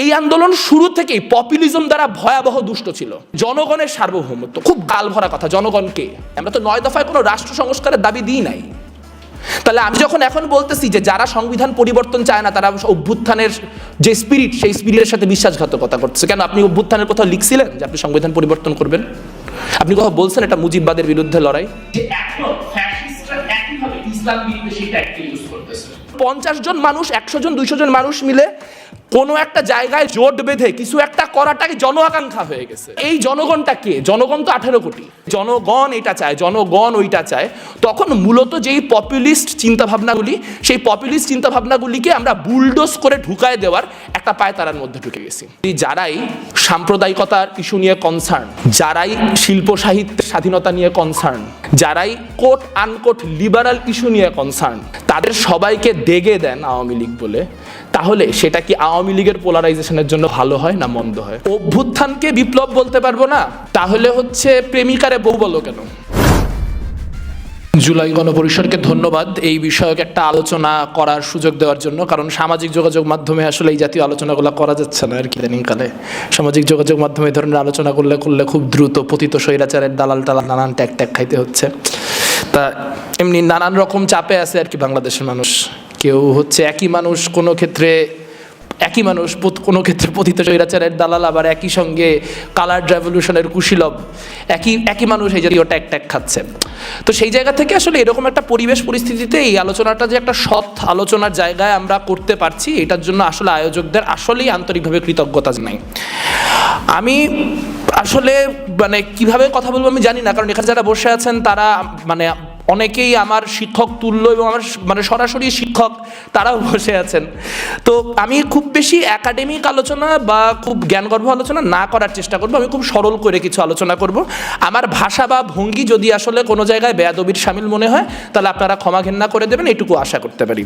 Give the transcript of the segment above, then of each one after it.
এই আন্দোলন শুরু থেকেই পপুলিজম দ্বারা ভয়াবহ দুষ্ট ছিল। জনগণের সার্বভৌমত্ব খুব গাল ভরা কথা জনগণকে। আমরা তো নয় দফায় কোনো রাষ্ট্র সংস্কারের দাবি দিই নাই। তাহলে আমি যখন এখন বলতেছি যে যারা সংবিধান পরিবর্তন চায় না তারা অভ্যুত্থানের যে স্পিরিট সেই স্পিরিটের সাথে বিশ্বাসঘাতকতা করছে। কেন আপনি অভ্যুত্থানের কোথাও লিখছিলেন যে আপনি সংবিধান পরিবর্তন করবেন? আপনি কোথাও বলছেন এটা মুজিববাদের বিরুদ্ধে লড়াই? করতেছে। পঞ্চাশ জন মানুষ একশো জন দুইশো জন মানুষ মিলে কোনো একটা জায়গায় জোট বেঁধে কিছু একটা করাটাকে জন আকাঙ্ক্ষা হয়ে গেছে। এই জনগণটা কে? জনগণ তো আঠেরো কোটি। জনগণ এটা চায়, জনগণ ওইটা চায়। তখন মূলত যেই পপুলিস্ট চিন্তাভাবনাগুলি, সেই পপুলিস্ট চিন্তাভাবনাগুলিকে আমরা বুলডোজ করে ঢুকায় দেওয়ার একটা পায় তারার মধ্যে ঢুকে গেছি। যারাই সাম্প্রদায়িকতার ইস্যু নিয়ে কনসার্ন যারাই শিল্প সাহিত্যের স্বাধীনতা নিয়ে কনসার্ন যারাই কোট আনকোট লিবারাল ইস্যু নিয়ে কনসার্ন তাদের সবাইকে দেগে দেন আওয়ামী লীগ বলে। তাহলে সেটা কি আওয়ামী লীগের পোলারাইজেশনের জন্য ভালো হয় না মন্দ হয়? অভ্যুত্থানকে বিপ্লব বলতে পারব না, তাহলে হচ্ছে প্রেমিকারে বউ বলো কেন? জুলাই গণপরিষদকে ধন্যবাদ এই বিষয়ক একটা আলোচনা করার সুযোগ দেওয়ার জন্য, কারণ সামাজিক যোগাযোগ মাধ্যমে আসলে এই জাতীয় আলোচনাগুলো করা যাচ্ছে না আর কি ইদানিংকালে। সামাজিক যোগাযোগ মাধ্যমে ধরনের আলোচনা করলে করলে খুব দ্রুত পতিত স্বৈরাচারের দালাল টালাল নানান ট্যাগ ট্যাগ খাইতে হচ্ছে। তা এমনি নানান রকম চাপে আছে আর কি বাংলাদেশের মানুষ। কেউ হচ্ছে একই মানুষ কোনো ক্ষেত্রে, একই মানুষ কোনো ক্ষেত্রে পতিত স্বৈরাচারের দালাল, আবার একই সঙ্গে কালার রেভলিউশনের কুশীলব, একই একই মানুষ এই জাতীয় ট্যাগ ট্যাগ খাচ্ছে। তো সেই জায়গা থেকে আসলে এরকম একটা পরিবেশ পরিস্থিতিতে এই আলোচনাটা যে একটা সৎ আলোচনার জায়গায় আমরা করতে পারছি, এটার জন্য আসলে আয়োজকদের আসলেই আন্তরিকভাবে কৃতজ্ঞতা জানাই। আমি আসলে মানে কীভাবে কথা বলব আমি জানি না, কারণ এখানে যারা বসে আছেন তারা মানে অনেকেই আমার শিক্ষক তুল্য এবং আমার মানে সরাসরি শিক্ষক তারাও বসে আছেন। তো আমি খুব বেশি একাডেমিক আলোচনা বা খুব জ্ঞানগর্ভ আলোচনা না করার চেষ্টা করব, আমি খুব সরল করে কিছু আলোচনা করব। আমার ভাষা বা ভঙ্গি যদি আসলে কোনো জায়গায় বেয়াদবির সামিল মনে হয়, তাহলে আপনারা ক্ষমা ঘেন্না করে দেবেন এইটুকু আশা করতে পারি।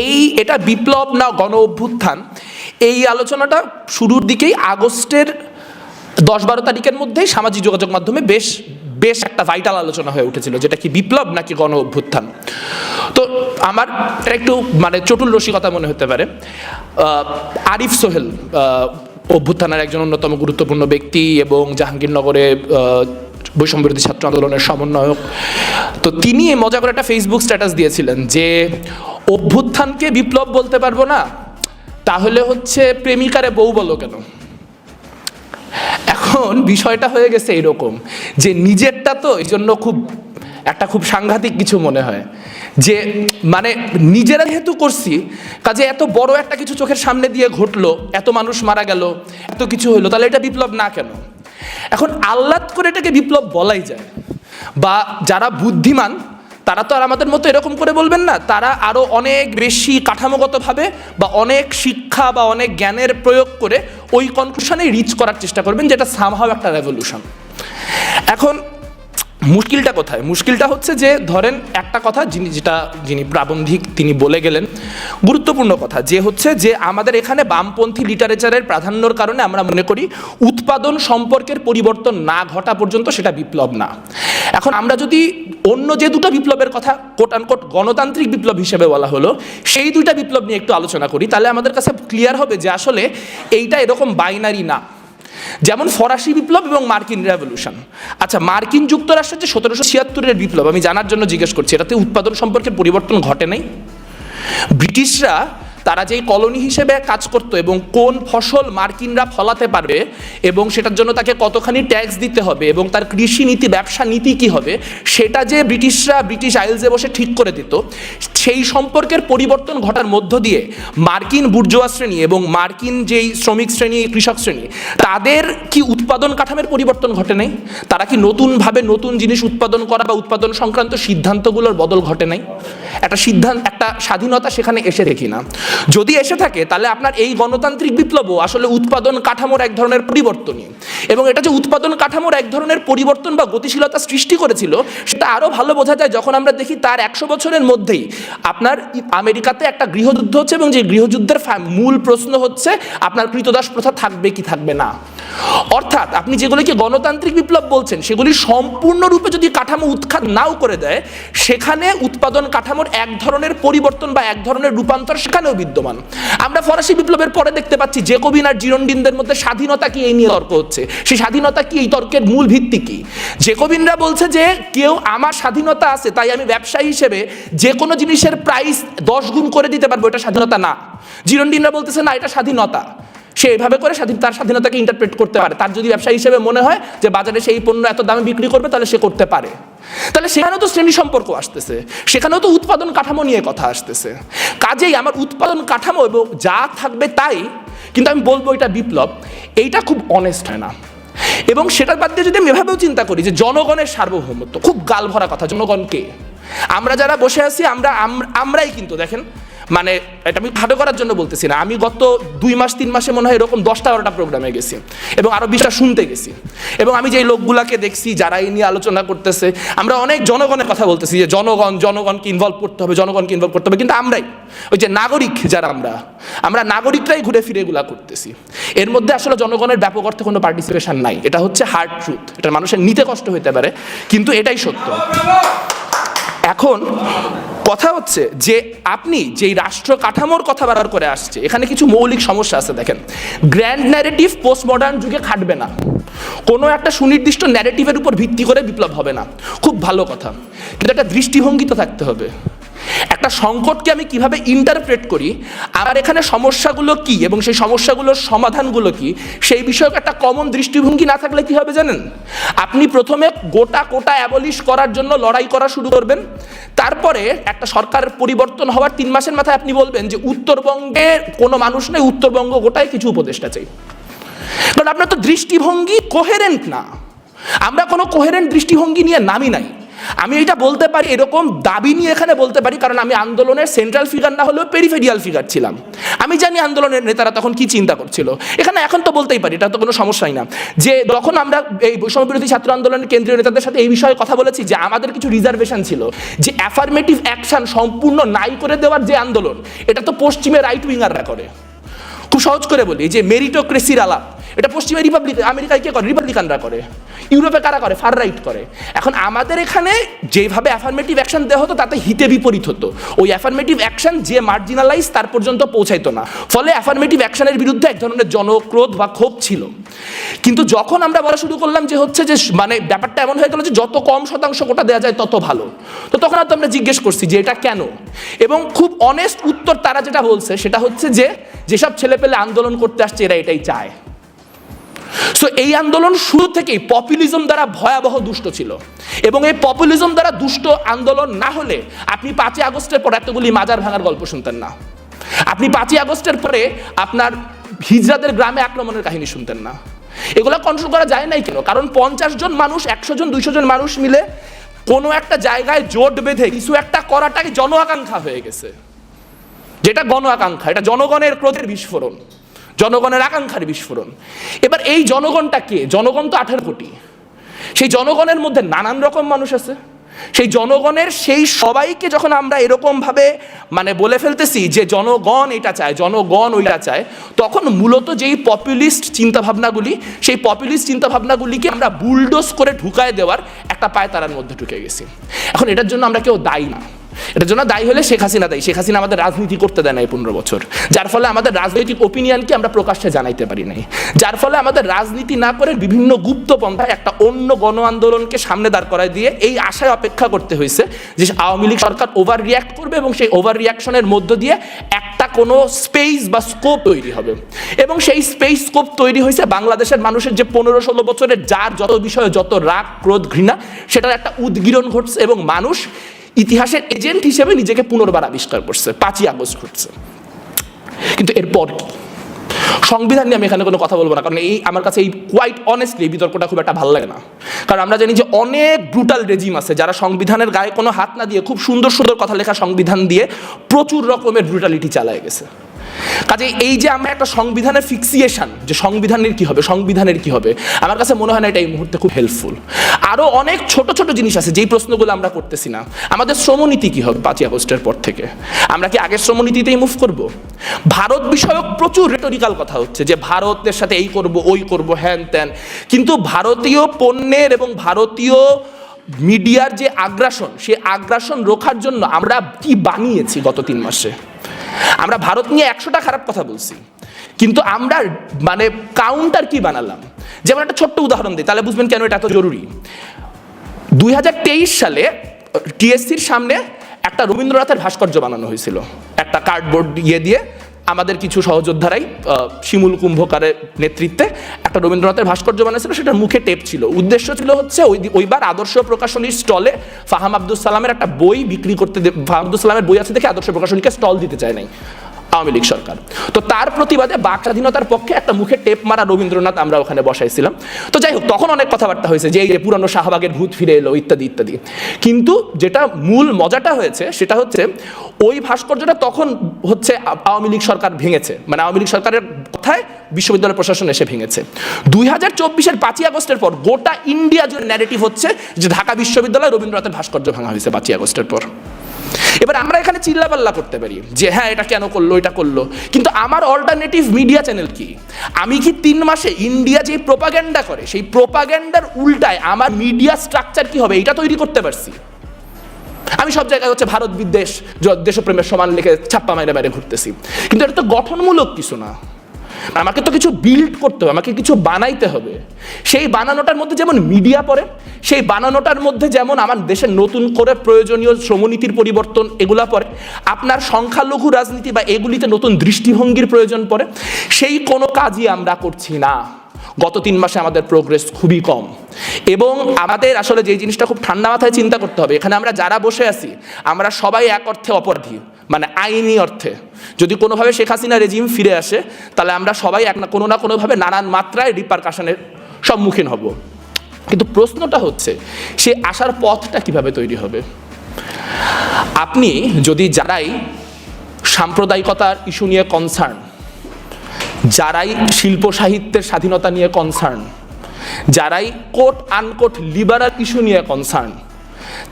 এই এটা বিপ্লব না গণ অভ্যুত্থান, এই আলোচনাটা শুরুর দিকেই আগস্টের দশ বারো তারিখের মধ্যেই সামাজিক যোগাযোগ মাধ্যমে বেশ বেশ একটা ভাইটাল আলোচনা হয়ে উঠেছিল যেটা কি বিপ্লব নাকি গণ অভ্যুত্থান। তো আমার একটু মানে চটুল রসিকতা মনে হতে পারে। আরিফ সোহেল অভ্যুত্থানের একজন অন্যতম গুরুত্বপূর্ণ ব্যক্তি এবং জাহাঙ্গীরনগরে আহ, বৈষম্য বিরোধী ছাত্র আন্দোলনের সমন্বয়ক। তো তিনি মজা করে একটা ফেসবুক স্ট্যাটাস দিয়েছিলেন যে অভ্যুত্থানকে বিপ্লব বলতে পারব না তাহলে হচ্ছে প্রেমিকারে বউ বলো কেন? এখন বিষয়টা হয়ে গেছে এরকম যে নিজেরটা তো এই জন্য খুব, একটা খুব সাংঘাতিক কিছু মনে হয়। যে মানে নিজেরা যেহেতু করছি, কাজে এত বড় একটা কিছু চোখের সামনে দিয়ে ঘটলো, এত মানুষ মারা গেল, এত কিছু হলো, তাহলে এটা বিপ্লব না কেন? এখন আহ্লাদ করে এটাকে বিপ্লব বলাই যায়। বা যারা বুদ্ধিমান তারা তো আর আমাদের মতো এরকম করে বলবেন না। তারা আরও অনেক বেশি কাঠামোগতভাবে বা অনেক শিক্ষা বা অনেক জ্ঞানের প্রয়োগ করে ওই কনক্লুশনে রিচ করার চেষ্টা করবেন, যেটা সামহাও একটা রেভলিউশন এখন মুশকিলটা কোথায়? মুশকিলটা হচ্ছে যে, ধরেন একটা কথা যিনি, যেটা যিনি প্রাবন্ধিক, তিনি বলে গেলেন, গুরুত্বপূর্ণ কথা, যে হচ্ছে যে, আমাদের এখানে বামপন্থী লিটারেচারের প্রাধান্যর কারণে আমরা মনে করি উৎপাদন সম্পর্কের পরিবর্তন না ঘটা পর্যন্ত সেটা বিপ্লব না। এখন আমরা যদি অন্য যে দুটো বিপ্লবের কথা কোট আনকোট গণতান্ত্রিক বিপ্লব হিসেবে বলা হলো, সেই দুইটা বিপ্লব নিয়ে একটু আলোচনা করি, তাহলে আমাদের কাছে ক্লিয়ার হবে যে আসলে এইটা এরকম বাইনারি না। যেমন ফরাসি বিপ্লব এবং মার্কিন রেভলিউশন। আচ্ছা মার্কিন যুক্তরাষ্ট্রের যে সতেরোশো ছিয়াত্তরের বিপ্লব, আমি জানার জন্য জিজ্ঞেস করছি, এটাতে উৎপাদন সম্পর্কে পরিবর্তন ঘটে নাই? ব্রিটিশরা তারা যেই কলোনি হিসেবে কাজ করতো এবং কোন ফসল মার্কিনরা ফলাতে পারবে এবং সেটার জন্য তাকে কতখানি ট্যাক্স দিতে হবে এবং তার কৃষি নীতি, ব্যবসা নীতি কি হবে, সেটা যে ব্রিটিশরা ব্রিটিশ আইলসে বসে ঠিক করে দিত, সেই সম্পর্কের পরিবর্তন ঘটার মধ্য দিয়ে মার্কিন বুর্জোয়া শ্রেণি এবং মার্কিন যেই শ্রমিক শ্রেণি, কৃষক শ্রেণি, তাদের কি উৎপাদন কাঠামের পরিবর্তন ঘটে নাই? তারা কি নতুনভাবে নতুন জিনিস উৎপাদন করা বা উৎপাদন সংক্রান্ত সিদ্ধান্তগুলোর বদল ঘটে নাই? একটা সিদ্ধান্ত একটা স্বাধীনতা সেখানে এসে দেখি না। যদি এসে থাকে, তাহলে আপনার এই গণতান্ত্রিক বিপ্লবও আসলে উৎপাদন কাঠামোর এক ধরনের পরিবর্তনই। এবং এটা যে উৎপাদন কাঠামোর এক ধরনের পরিবর্তন বা গতিশীলতা সৃষ্টি করেছিল, সেটা আরও ভালো বোঝা যায় যখন আমরা দেখি তার একশো বছরের মধ্যেই আপনার আমেরিকাতে একটা গৃহযুদ্ধ হচ্ছে এবং যে গৃহযুদ্ধের মূল প্রশ্ন হচ্ছে, আপনার কৃতদাস প্রথা থাকবে কি থাকবে না। অর্থাৎ আপনি যেগুলিকে গণতান্ত্রিক বিপ্লব বলছেন, সেগুলি সম্পূর্ণরূপে যদি কাঠামো উৎখাত নাও করে দেয়, সেখানে উৎপাদন কাঠামোর এক ধরনের পরিবর্তন বা এক ধরনের রূপান্তর সেখানেও বিদ্যমান। আমরা ফরাসি বিপ্লবের পরে দেখতে পাচ্ছি জেকোবিন আর জিরন্ডিনদের মধ্যে স্বাধীনতা কি এই নিয়ে তর্ক হচ্ছে? সেই স্বাধীনতা কি এই তর্কের মূল ভিত্তি কি? জেকোবিনরা বলছে যে, কেউ আমার স্বাধীনতা আছে, তাই আমি ব্যবসায়ী হিসেবে যে কোনো জিনিসের প্রাইস দশ গুণ করে দিতে পারব, এটা স্বাধীনতা না। জিরন্ডিনরা বলতেছে, না, এটা স্বাধীনতা। সে এইভাবে করে স্বাধীন তার স্বাধীনতাকে ইন্টারপ্রেট করতে পারে। তার যদি ব্যবসায়ী হিসেবে মনে হয় যে বাজারে সেই পণ্য এত দামে বিক্রি করবে, তাহলে সে করতে পারে। তাহলে সেখানেও তো শ্রেণি সম্পর্ক আসতেছে। সেখানেও তো উৎপাদন কাঠামো নিয়ে কথা আসতেছে। কাজেই আমার উৎপাদন কাঠামো এবং যা থাকবে তাই, কিন্তু আমি বলব এটা বিপ্লব। এইটা খুব অনেস্ট হয় না। এবং সেটার বাদ দিয়ে যদি আমি এভাবেও চিন্তা করি যে জনগণের সার্বভৌমত্ব, খুব গাল ভরা কথা জনগণকে আমরা যারা বসে আছি, আমরা আম- আমরাই কিন্তু, দেখেন মানে এটা আমি ভালো করার জন্য বলতেছি না। আমি গত দুই মাস, তিন মাসে মনে হয় এরকম দশটা, বারোটা প্রোগ্রামে গেছি এবং আরও বিশটা শুনতে গেছি। এবং আমি যেই লোকগুলাকে দেখছি, যারা এই নিয়ে আলোচনা করতেছে, আমরা অনেক জনগণের কথা বলতেছি যে জনগণ, জনগণকে ইনভলভ করতে হবে, জনগণকে ইনভলভ করতে হবে। কিন্তু আমরাই, ওই যে নাগরিক যারা আমরা আমরা নাগরিকরাই ঘুরে ফিরে এগুলা করতেছি। এর মধ্যে আসলে জনগণের ব্যাপক অর্থে কোনো পার্টিসিপেশন নাই। এটা হচ্ছে হার্ড ট্রুথ এটা মানুষের নিতে কষ্ট হতে পারে, কিন্তু এটাই সত্য। এখন কথা হচ্ছে যে আপনি যেই রাষ্ট্র কাঠামোর কথা বারবার করে আসছে, এখানে কিছু মৌলিক সমস্যা আছে দেখেন। গ্র্যান্ড ন্যারেটিভ পোস্ট মডার্ন যুগে খাটবে না। কোনো একটা সুনির্দিষ্ট ন্যারেটিভের উপর ভিত্তি করে বিপ্লব হবে না। খুব ভালো কথা। কিন্তু একটা দৃষ্টিভঙ্গি তো থাকতে হবে। একটা সংকটকে আমি কীভাবে ইন্টারপ্রেট করি আমার এখানে সমস্যাগুলো কি এবং সেই সমস্যাগুলোর সমাধানগুলো কি, সেই বিষয়ক একটা কমন দৃষ্টিভঙ্গি না থাকলে কি হবে জানেন? আপনি প্রথমে গোটা কোটা অ্যাবলিশ করার জন্য লড়াই করা শুরু করবেন, তারপরে একটা সরকার পরিবর্তন হওয়ার তিন মাসের মাথায় আপনি বলবেন যে উত্তরবঙ্গে কোনো মানুষ নেই, উত্তরবঙ্গ গোটায় কিছু উপদেষ্টা চাই। কারণ আপনার তো দৃষ্টিভঙ্গি কোহেরেন্ট না। আমরা কোনো কোহেরেন্ট দৃষ্টিভঙ্গি নিয়ে নামি নাই। আমি এটা বলতে পারি, এরকম দাবি নিয়ে এখানে বলতে পারি, কারণ আমি আন্দোলনের সেন্ট্রাল ফিগার না হলেও পেরিফেরিয়াল ফিগার ছিলাম। আমি জানি আন্দোলনের নেতারা তখন কি চিন্তা করছিল। এখানে এখন তো বলতেই পারি, এটা তো কোনো সমস্যাই না। যে যখন আমরা এই বৈষম্য বিরোধী ছাত্র আন্দোলনের কেন্দ্রীয় নেতাদের সাথে এই বিষয়ে কথা বলেছি, যে আমাদের কিছু রিজার্ভেশন ছিল, যে অ্যাফার্মেটিভ অ্যাকশন সম্পূর্ণ নাই করে দেওয়ার যে আন্দোলন, এটা তো পশ্চিমে রাইট উইঙ্গাররা করে। খুব সহজ করে বলি যে মেরিটোক্রেসির আলাপ এটা পশ্চিমে রিপাবলিক আমেরিকায় কে করে? রিপাবলিকানরা করে। ইউরোপে কারা করে? ফার রাইট করে। এখন আমাদের এখানে যেভাবে অ্যাফার্মেটিভ অ্যাকশন দেওয়া হতো, তাতে হিতে বিপরীত হতো। ওই অ্যাফার্মেটিভ অ্যাকশন যে মার্জিনালাইজ তার পর্যন্ত পৌঁছাইতো না। ফলে অ্যাফার্মেটিভ অ্যাকশনের বিরুদ্ধে এক ধরনের জনক্রোধ বা ক্ষোভ ছিল। কিন্তু যখন আমরা বলা শুরু করলাম যে হচ্ছে যে মানে ব্যাপারটা এমন হয়ে গেল যে যত কম শতাংশ কোটা দেওয়া যায়, তত ভালো। তো তখন হয়তো আমরা জিজ্ঞেস করছি যে এটা কেন? এবং খুব অনেস্ট উত্তর তারা যেটা বলছে, সেটা হচ্ছে যে যেসব ছেলেপেলে আন্দোলন করতে আসছে, এরা এটাই চায়। সো এই আন্দোলন শুরু থেকেই পপুলিজম দ্বারা ভয়াবহ দুষ্ট ছিল। এবং এই পপুলিজম দ্বারা দুষ্ট আন্দোলন না হলে আপনি পাঁচই আগস্টের পর এতগুলি মাজার ভাঙার গল্প শুনতেন না। আপনি পাঁচই আগস্টের পরে আপনার হিজরাদের গ্রামে আক্রমণের কাহিনী শুনতেন না। এগুলো কন্ট্রোল করা যায় নাই কেন? কারণ পঞ্চাশ জন মানুষ, একশো জন, দুইশো জন মানুষ মিলে কোনো একটা জায়গায় জোট বেঁধে কিছু একটা করাটাকে জন আকাঙ্ক্ষা হয়ে গেছে। যেটা গণ আকাঙ্ক্ষা এটা জনগণের ক্রোধের বিস্ফোরণ। জনগণের আকাঙ্ক্ষার বিস্ফোরণ। এবার এই জনগণটা কে জনগণ তো আঠারো কোটি। সেই জনগণের মধ্যে নানান রকম মানুষ আছে। সেই জনগণের সেই সবাইকে যখন আমরা এরকমভাবে মানে বলে ফেলতেছি যে জনগণ এটা চায়, জনগণ ওইটা চায়, তখন মূলত যেই পপুলিস্ট চিন্তাভাবনাগুলি, সেই পপুলিস্ট চিন্তাভাবনাগুলিকে আমরা বুলডোজ করে ঢুকায় দেওয়ার একটা পায়তারার মধ্যে ঢুকে গেছি। এখন এটার জন্য আমরা কেউ দায়ী না। এটার জন্য দায়ী হলে শেখ হাসিনা দায়ী। শেখ হাসিনা আমাদের রাজনীতি করতে দেয় না এই পনেরো বছর। যার ফলে আমাদের রাজনৈতিক ওপিনিয়নকে আমরা প্রকাশ্যে জানাইতে পারি নাই। যার ফলে আমাদের রাজনীতি না করে বিভিন্ন গুপ্ত পন্থায় একটা অন্য গণ আন্দোলনকে সামনে দাঁড় করায় দিয়ে এই আশায় অপেক্ষা করতে হয়েছে যে আওয়ামী লীগ সরকার ওভার রিয়াক্ট করবে এবং সেই ওভার রিয়াকশনের মধ্য দিয়ে একটা কোনো স্পেস বা স্কোপ তৈরি হবে। এবং সেই স্পেস স্কোপ তৈরি হয়েছে বাংলাদেশের মানুষের যে পনেরো ষোলো বছরের যার যত বিষয়ে যত রাগ, ক্রোধ, ঘৃণা, সেটার একটা উদ্গীরণ ঘটছে এবং মানুষ ইতিহাসের এজেন্ট হিসেবে নিজেকে পুনর্বার আবিষ্কার করছে, পাঁচই আগস্ট ঘটছে। কিন্তু এরপর কি? সংবিধান নিয়ে আমি এখানে কোনো কথা বলব না, কারণ এই আমার কাছে এই কোয়াইট অনেস্টলি এই বিতর্কটা খুব একটা ভালো লাগে না। কারণ আমরা জানি যে অনেক ব্রুটাল রেজিম আছে যারা সংবিধানের গায়ে কোনো হাত না দিয়ে খুব সুন্দর সুন্দর কথা লেখা সংবিধান দিয়ে প্রচুর রকমের ব্রুটালিটি চালায় গেছে। কাজে এই যে আমরা একটা সংবিধানের ফিক্সিয়েশন যে সংবিধানের কি হবে, সংবিধানের কি হবে, আমার কাছে মনে হয় না এটা এই মুহূর্তে খুব হেল্পফুল আরও অনেক ছোট ছোট জিনিস আছে, যেই প্রশ্নগুলো আমরা করতেছি না। আমাদের শ্রমনীতি কি হবে পাঁচই আগস্টের পর থেকে? আমরা কি আগের শ্রমনীতিতেই মুভ করব? ভারত বিষয়ক প্রচুর রেটরিক্যাল কথা হচ্ছে যে ভারতের সাথে এই করব, ওই করব, হ্যান ত্যান। কিন্তু ভারতীয় পণ্যের এবং ভারতীয় মিডিয়ার যে আগ্রাসন সেই আগ্রাসন রোখার জন্য আমরা কি বানিয়েছি গত তিন মাসে? আমরা ভারত নিয়ে একশোটা খারাপ কথা বলছি। কিন্তু আমরা মানে কাউন্টার কি বানালাম? যেমন একটা ছোট্ট উদাহরণ দিই, তাহলে বুঝবেন কেন এটা এত জরুরি। দুই হাজার তেইশ সালে টিএসসির সামনে একটা রবীন্দ্রনাথের ভাস্কর্য বানানো হয়েছিল। একটা কার্ডবোর্ড ইয়ে দিয়ে আমাদের কিছু সহযোদ্ধারাই শিমুল কুম্ভকারের নেতৃত্বে একটা রবীন্দ্রনাথের ভাস্কর্য বানিয়েছিল, সেটার মুখে টেপ ছিল। উদ্দেশ্য ছিল হচ্ছে ওই ওইবার আদর্শ প্রকাশনীর স্টলে ফাহাম আব্দুল সালামের একটা বই বিক্রি করতে ফাহাম আব্দুল সালামের বই আছে দেখে আদর্শ প্রকাশনীকে স্টল দিতে চায় নাই। আওয়ামী লীগ সরকার। তো তার প্রতিবাদে বাক স্বাধীনতার পক্ষে একটা মুখে টেপ মারা রবীন্দ্রনাথ আমরা ওখানে বসাইছিলাম। তো যাই হোক, তখন অনেক কথাবার্তা হয়েছে যে এই যে পুরানো শাহবাগের ভূত ফিরে এলো, ইত্যাদি ইত্যাদি। কিন্তু যেটা মূল মজাটা হয়েছে সেটা হচ্ছে ওই ভাস্কর্যটা তখন হচ্ছে আওয়ামী লীগ সরকার ভেঙেছে। মানে আওয়ামী লীগ সরকারের কথায় বিশ্ববিদ্যালয় প্রশাসন এসে ভেঙেছে। দুই হাজার চব্বিশের পাঁচই আগস্টের পর গোটা ইন্ডিয়া জুড়ে ন্যারেটিভ হচ্ছে যে ঢাকা বিশ্ববিদ্যালয় রবীন্দ্রনাথের ভাস্কর্য ভাঙা হয়েছে পাঁচই আগস্টের পর। এবার আমরা এখানে চিল্লাপাল্লা করতে পারি যে হ্যাঁ এটা কেন করল, এটা করল? কিন্তু আমার অল্টারনেটিভ মিডিয়া চ্যানেল কি? আমি কি তিন মাসে ইন্ডিয়া যে প্রোপাগ্যান্ডা করে, সেই প্রোপাগ্যান্ডার উল্টায় আমার মিডিয়া স্ট্রাকচার কি হবে? এটা তৈরি করতে পারছি। আমি সব জায়গায় হচ্ছে ভারত বিদ্বেষ দেশপ্রেমের সমান লিখে ছাপ্পা মাইরে বাইরে ঘুরতেছি। কিন্তু এটা তো গঠনমূলক কিছু না। আমাকে তো কিছু বিল্ড করতে হবে, আমাকে কিছু বানাইতে হবে। সেই বানানোটার মধ্যে যেমন মিডিয়া পড়ে, সেই বানানোটার মধ্যে যেমন আমার দেশের নতুন করে প্রয়োজনীয় শ্রমনীতির পরিবর্তন এগুলা পড়ে, আপনার সংখ্যালঘু রাজনীতি বা এগুলিতে নতুন দৃষ্টিভঙ্গির প্রয়োজন পড়ে, সেই কোনো কাজই আমরা করছি না। গত তিন মাসে আমাদের প্রোগ্রেস খুবই কম। এবং আমাদের আসলে যে জিনিসটা খুব ঠান্ডা মাথায় চিন্তা করতে হবে, এখানে আমরা যারা বসে আছি, আমরা সবাই এক অর্থে অপরাধী মানে আইনি অর্থে। যদি কোনোভাবে শেখ হাসিনা রেজিম ফিরে আসে, তাহলে আমরা সবাই এক না, কোনো না কোনোভাবে নানান মাত্রায় রিপারকাশনের সম্মুখীন হব। কিন্তু প্রশ্নটা হচ্ছে, সে আসার পথটা কীভাবে তৈরি হবে? আপনি যদি যারাই সাম্প্রদায়িকতার ইস্যু নিয়ে কনসার্ন যারাই শিল্প সাহিত্যের স্বাধীনতা নিয়ে কনসার্ন যারাই কোট আনকোট লিবারাল ইস্যু নিয়ে কনসার্ন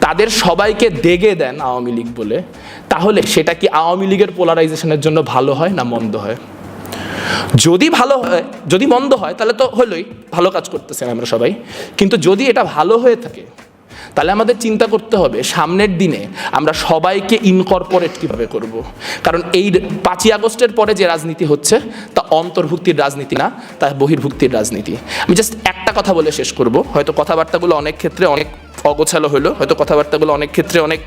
তাদের সবাইকে দেগে দেন আওয়ামী লীগ বলে। তাহলে সেটা কি আওয়ামী লীগের পোলারাইজেশনের জন্য ভালো হয় না মন্দ হয়? যদি ভালো হয়, যদি মন্দ হয়, তাহলে তো হলোই, ভালো কাজ করতেছেন আমরা সবাই। কিন্তু যদি এটা ভালো হয়ে থাকে তাহলে আমাদের চিন্তা করতে হবে, সামনের দিনে আমরা সবাইকে ইনকর্পোরেট কীভাবে করব। কারণ এই পাঁচই আগস্টের পরে যে রাজনীতি হচ্ছে, তা অন্তর্ভুক্তির রাজনীতি না, তা বহির্ভুক্তির রাজনীতি। আমি জাস্ট একটা কথা বলে শেষ করব। হয়তো কথাবার্তাগুলো অনেক ক্ষেত্রে অনেক অগোছালো হলো, হয়তো কথাবার্তাগুলো অনেক ক্ষেত্রে অনেক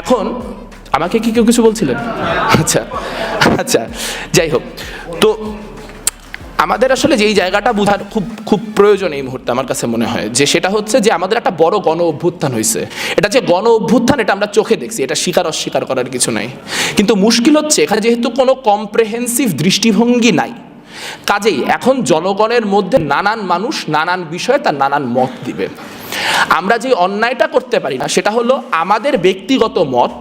এখন আমাকে কি কেউ কিছু বলছিলেন? আচ্ছা আচ্ছা যাই হোক। তো আমাদের আসলে যেই জায়গাটা বোঝার খুব খুব প্রয়োজন এই মুহূর্তে আমার কাছে মনে হয়। যে সেটা হচ্ছে যে আমাদের একটা বড় গণ অভ্যুত্থান হয়েছে এটা যে গণ অভ্যুত্থান এটা আমরা চোখে দেখছি, এটা স্বীকার অস্বীকার করার কিছু নাই। কিন্তু মুশকিল হচ্ছে, এখানে যেহেতু কোনো কম্প্রেহেন্সিভ দৃষ্টিভঙ্গি নাই, কাজেই এখন জনগণের মধ্যে নানান মানুষ নানান বিষয়ে তার নানান মত দিবে। আমরা যে অন্যায়টা করতে পারি না, সেটা হলো আমাদের ব্যক্তিগত মত।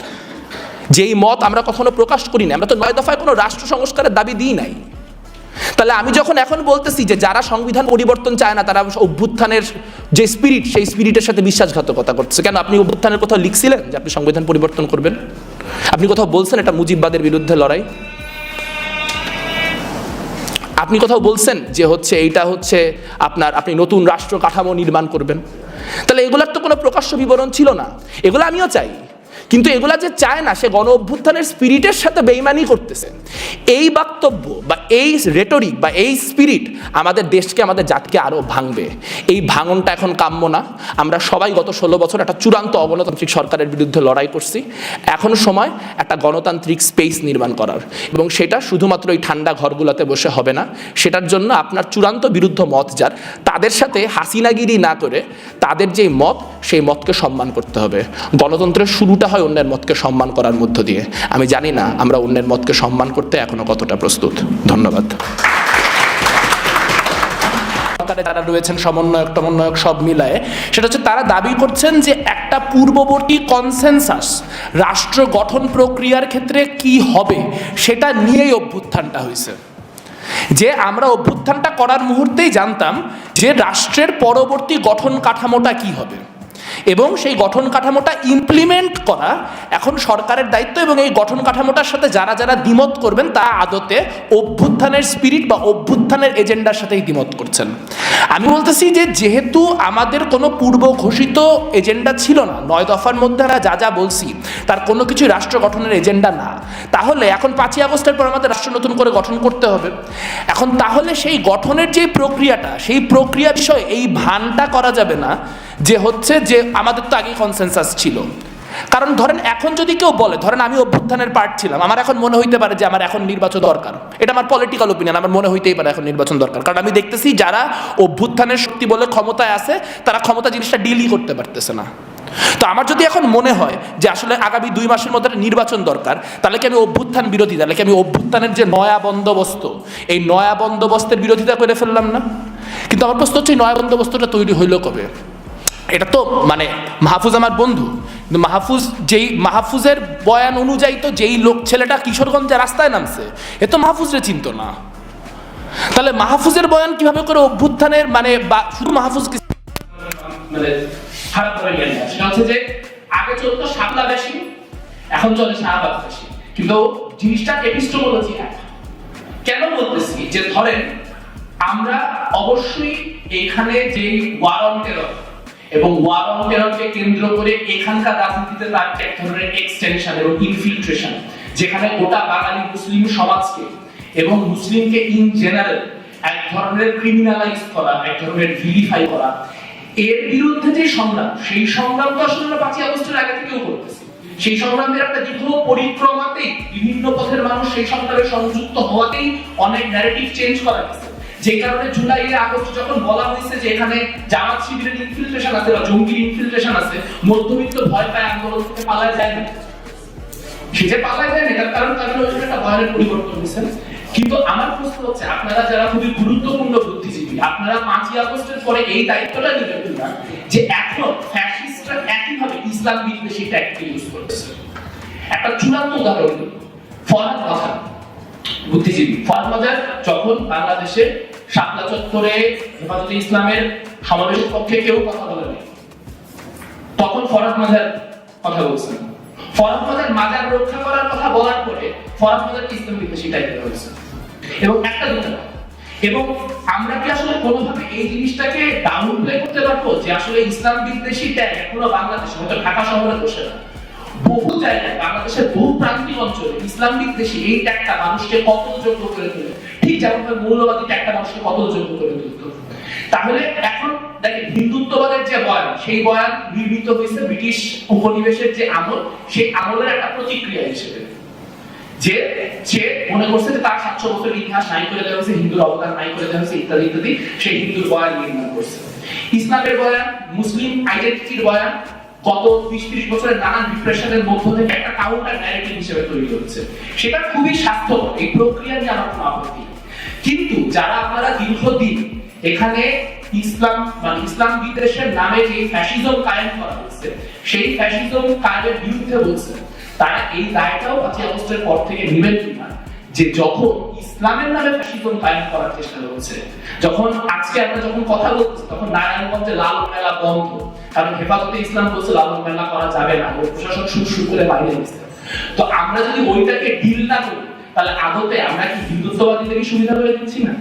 যেই মত আমরা কখনো প্রকাশ করি না আমরা তো নয় দফায় কোনো রাষ্ট্র সংস্কারের দাবি দিই নাই। তাহলে আমি যখন এখন বলতেছি যে যারা সংবিধান পরিবর্তন চায় না, তারা অভ্যুত্থানের যে স্পিরিট সেই স্পিরিটের সাথে বিশ্বাসঘাতকতা করছে কেন আপনি অভ্যুত্থানের কোথাও লিখছিলেন যে আপনি সংবিধান পরিবর্তন করবেন? আপনি কোথাও বলছেন এটা মুজিববাদের বিরুদ্ধে লড়াই? আপনি কোথাও বলছেন যে হচ্ছে এইটা হচ্ছে আপনার, আপনি নতুন রাষ্ট্র কাঠামো নির্মাণ করবেন? তাহলে এগুলার তো কোনো প্রকাশ্য বিবরণ ছিল না। এগুলো আমিও চাই। কিন্তু এগুলা যে চায় না, সে গণ অভ্যুত্থানের স্পিরিটের সাথে বেইমানি করতেছে। এই বক্তব্য বা এই রেটরিক বা এই স্পিরিট আমাদের দেশকে, আমাদের জাতকে আরও ভাঙবে। এই ভাঙনটা এখন কাম্য না। আমরা সবাই গত ষোলো বছর একটা চূড়ান্ত অগণতান্ত্রিক সরকারের বিরুদ্ধে লড়াই করছি। এখন সময় একটা গণতান্ত্রিক স্পেস নির্মাণ করার। এবং সেটা শুধুমাত্র এই ঠান্ডা ঘরগুলোতে বসে হবে না। সেটার জন্য আপনার চূড়ান্ত বিরুদ্ধ মত যার, তাদের সাথে হাসিনাগিরি না করে তাদের যে মত, সেই মতকে সম্মান করতে হবে। গণতন্ত্রের শুরুটা অন্যের মতকে সম্মান করার মধ্য দিয়ে। আমি জানি না আমরা অন্যের মতকে সম্মান করতে এখনও কতটা প্রস্তুত। ধন্যবাদ। সরকারে যারা রয়েছেন সমন্বয়ক টমন্বয়ক সব মিলায়ে, সেটা হচ্ছে তারা দাবি করছেন যে একটা পূর্ববর্তী কনসেনসাস রাষ্ট্র গঠন প্রক্রিয়ার ক্ষেত্রে কি হবে, সেটা নিয়েই অভ্যুত্থানটা হয়েছে। যে আমরা অভ্যুত্থানটা করার মুহূর্তেই জানতাম যে রাষ্ট্রের পরবর্তী গঠন কাঠামোটা কি হবে। এবং সেই গঠন কাঠামোটা ইমপ্লিমেন্ট করা এখন সরকারের দায়িত্ব এবং এই গঠন কাঠামোটার সাথে যারা যারা দ্বিমত করবেন তা আদতে অভ্যুত্থানের স্পিরিট বা অভ্যুত্থানের এজেন্ডার সাথেই দ্বিমত করছেন। আমি বলতেছি যে যেহেতু আমাদের কোনো পূর্ব ঘোষিত এজেন্ডা ছিল না, নয় দফার মধ্যে আমরা যা যা বলছি, তার কোনো কিছু রাষ্ট্র গঠনের এজেন্ডা না, তাহলে এখন পাঁচই আগস্টের পর আমাদের রাষ্ট্র নতুন করে গঠন করতে হবে। এখন তাহলে সেই গঠনের যে প্রক্রিয়াটা, সেই প্রক্রিয়া বিষয়ে এই ভানটা করা যাবে না যে হচ্ছে যে আমাদের তো আগেই কনসেনসাস ছিল। কারণ ধরেন এখন যদি কেউ বলে, ধরেন আমি অভ্যুত্থানের পার্ট ছিলাম, আমার এখন মনে হইতে পারে যে আমার এখন নির্বাচন দরকার। এটা আমার পলিটিক্যাল ওপিনিয়ন আমার মনে হইতেই পারে এখন নির্বাচন দরকার। কারণ আমি দেখতেছি যারা অভ্যুত্থানের শক্তি বলে ক্ষমতায় আছে, তারা ক্ষমতা জিনিসটা ডিলই করতে পারতেছে না। তো আমার যদি এখন মনে হয় যে আসলে আগামী দুই মাসের মধ্যে নির্বাচন দরকার, তাহলে কি আমি অভ্যুত্থান বিরোধী? তাহলে কি আমি অভ্যুত্থানের যে নয়া বন্দোবস্ত, এই নয়া বন্দোবস্তের বিরোধিতা করে ফেললাম না? কিন্তু আমার প্রশ্ন হচ্ছে নয়া বন্দোবস্তটা তৈরি হইল কবে? এটা তো মানে মাহফুজ আমার বন্ধু। কিন্তু মাহফুজ যেই মাহফুজের বয়ান অনুযায়ী তো যেই লোক ছেলেটা কিশোরগঞ্জে রাস্তায় নামছে, এ তো মাহফুজরে চিনত না। তাহলে মাহফুজের বয়ান কীভাবে করে অভ্যুত্থানের মানে বা শুধু মাহফুজ মানে হচ্ছে যে আগে চলতো এখন চলে কিন্তু জিনিসটা এপিস্টোমোলজি কেন বলতেছি? যে ধরেন আমরা অবশ্যই এখানে যে ওয়ার অন টেরর এবং ওয়ার অন কেন্দ্র করে এখানকার রাজনীতিতে তার এক ধরনের এক্সটেনশন এবং ইনফিল্ট্রেশন যেখানে গোটা বাঙালি মুসলিম সমাজকে এবং মুসলিমকে ইন জেনারেল এক ধরনের ক্রিমিনালাইজ করা, এক ধরনের ভিলিফাই করা। এর বিরুদ্ধে যে সংগ্রাম, সেই সংগ্রাম তো আসলে আমরা পাঁচই আগস্টের আগে থেকেও করতেছি। সেই সংগ্রামের একটা দীর্ঘ পরিক্রমাতেই বিভিন্ন পথের মানুষ সেই সংগ্রামে সংযুক্ত হওয়াতেই অনেক ন্যারেটিভ চেঞ্জ করা গেছে যে কারণে জুলাই এর আগস্ট যখন বলা হয়েছে যে এখানে জামাত শিবিরের ইনফিল্ট্রেশন আছে বা জঙ্গির ইনফিল্ট্রেশন আছে, মধ্যবিত্ত ভয় পায়, আন্দোলন থেকে পালায় যায় না। সে যে পালায় যায় না তার কারণ তার ওইখানে একটা ভয়ের পরিবর্তন হয়েছে। কিন্তু আমার প্রশ্ন হচ্ছে, আপনারা যারা খুবই গুরুত্বপূর্ণ বুদ্ধিজীবী, আপনারা পাঁচই আগস্টের পরে এই দায়িত্বটা নিবেন না যে এখন ফ্যাসিস্টরা একইভাবে ইসলাম বিদ্বেষী ট্যাকটিক ইউজ করতেছে। একটা চূড়ান্ত উদাহরণ। ফরহাদ মাজার বুদ্ধিজীবী। ফরহাদ মাজার যখন বাংলাদেশে শাপলা চত্বরে হেফাজতে ইসলামের সমাবেশের পক্ষে কেউ কথা বলেনি, তখন ফরহাদ মাজার কথা বলছেন। মাজার মাজার রক্ষা করার কথা বলার পরে মাজার ইসলাম বিদ্বেষী টাইপের হয়েছে। এবং একটা দুটো এবং আমরা কি আসলে কোনোভাবে এই জিনিসটাকে ডাউন প্লে করতে পারব যে আসলে ইসলাম বিদ্বেষী ট্যাগ এখনও বাংলাদেশে, হয়তো ঢাকা শহরে বসে না। বহু জায়গায় বাংলাদেশের বহু প্রান্তিক অঞ্চলে ইসলাম বিদ্বেষী এই ট্যাগটা মানুষকে কতল যোগ্য করে তোলে ঠিক যেমনভাবে মৌলবাদী ট্যাগটা মানুষকে কতল যোগ্য করে তুলতো তাহলে এখন দেখেন, হিন্দুত্ববাদের যে বয়ান, সেই বয়ান নির্মিত হয়েছে ব্রিটিশ উপনিবেশের যে আমল, সেই আমলের একটা প্রতিক্রিয়া হিসেবে। যে, সে মনে করছে যে তার সাতশো বছরের ইতিহাস নাই করে দেওয়া হয়েছে, হিন্দুর অবদান নাই করে দেওয়া হয়েছে, ইত্যাদি ইত্যাদি, সেই হিন্দুর বয়ান নির্মাণ করছে। ইসলামের বয়ান, মুসলিম আইডেন্টিটির বয়ান গত বিশ ত্রিশ বছরের নানান ডিপ্রেশনের মধ্য থেকে একটা কাউন্টার ন্যারেটিভ হিসেবে তৈরি হচ্ছে। সেটা খুবই স্বাস্থ্যকর, এই প্রক্রিয়া নিয়ে আমার কোনো আপত্তি কিন্তু যারা আপনারা দীর্ঘদিন এখানে ইসলাম মানে ইসলাম বিদ্বেষের নামে যে ফ্যাসিজম কায়েম করা হয়েছে সেই ফ্যাসিজম কায়েমের বিরুদ্ধে বলছে তারা এই দায়টাও পাঁচই আগস্টের পর থেকে নেবেন কিনা? যে যখন ইসলামের নামে ফ্যাসিজম কায়েম করার চেষ্টা হচ্ছে যখন আজকে আমরা যখন কথা বলছি তখন নারায়ণগঞ্জে লাল মেলা বন্ধ। কারণ হেফাজতে ইসলাম বলছে লাল মেলা করা যাবে না ওই প্রশাসন শুরু শুরু করে বাইরে গেছে। তো আমরা যদি ওইটাকে ডিল না করি, তাহলে আদতে আমরা কি হিন্দুত্ববাদীদেরই সুবিধা করে দিচ্ছি না?